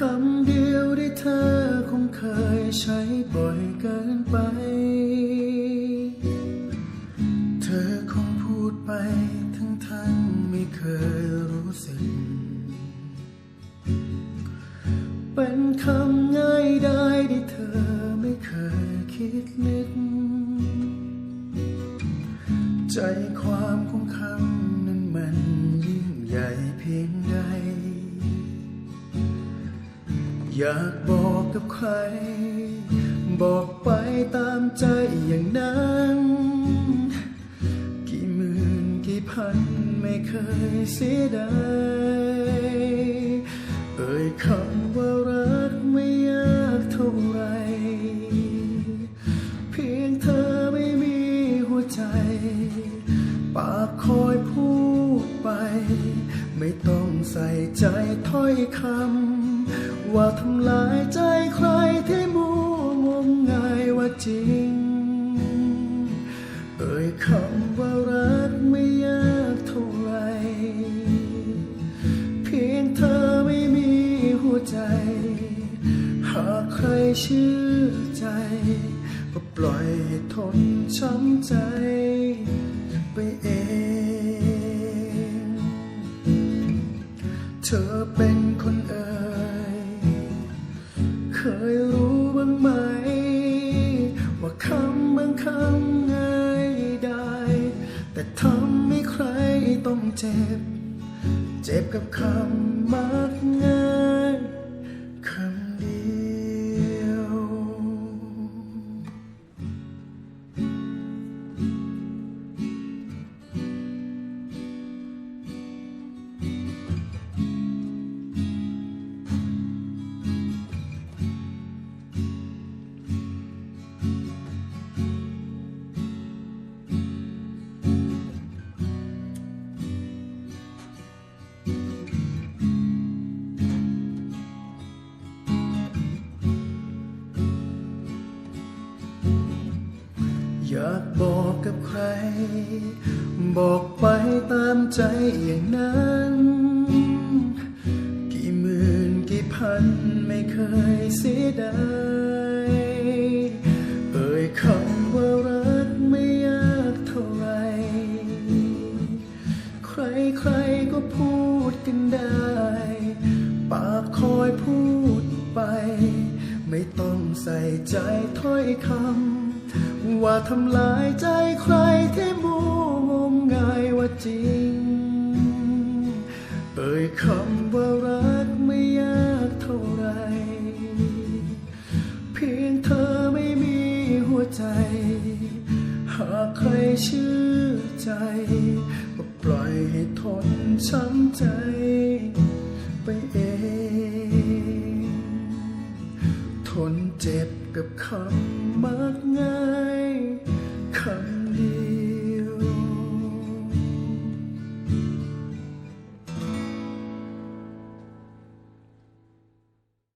คำเดียวที่เธอคงเคยใช้บ่อยเกินไป เธอคงพูดไปทั้งทั้งไม่เคยรู้สึก เป็นคำง่ายได้ที่เธอไม่เคยคิดนึก ใจความ อยากบอกกับใคร บอกไปตามใจอย่างนั้น กี่หมื่นกี่พันไม่เคยเสียดายเอ่ยคำว่ารักไม่ยากเท่าไร เพียงเธอไม่มีหัวใจ ปากคอยพูดไป ไม่ต้องใส่ใจถ้อยคำ ว่าทำลายใจใครที่มัวงมงายว่าจริง เอ่ยคำว่ารักไม่ยากเท่าไร เพียงเธอไม่มีหัวใจ หากใครเชื่อใจก็ปล่อยทนช้ำใจไปเอง เธอเป็นคนเอ่ย ยรู้บ้างไหม ว่าคำบางคำง่ายได้ แต่ทำให้ใครต้องเจ็บ เจ็บกับคำมากง่าย บอกกับใครบอกไปตามใจอย่างนั้น กี่หมื่นกี่พันไม่เคยเสียดายเอ่ยคำว่ารักไม่ยากเท่าไร ใครใครก็พูดกันได้ ปากคอยพูดไป ไม่ต้องใส่ใจถ้อยคำ ว่าทำลายใจใครที่มัวงมงายว่าจริง เอ่ยคำว่ารักไม่ยากเท่าไร เพียงเธอไม่มีหัวใจ หากใครเชื่อใจก็ปล่อยให้ทนช้ำใจไปเอง นเจ็บกับคำมากง่ายคำดี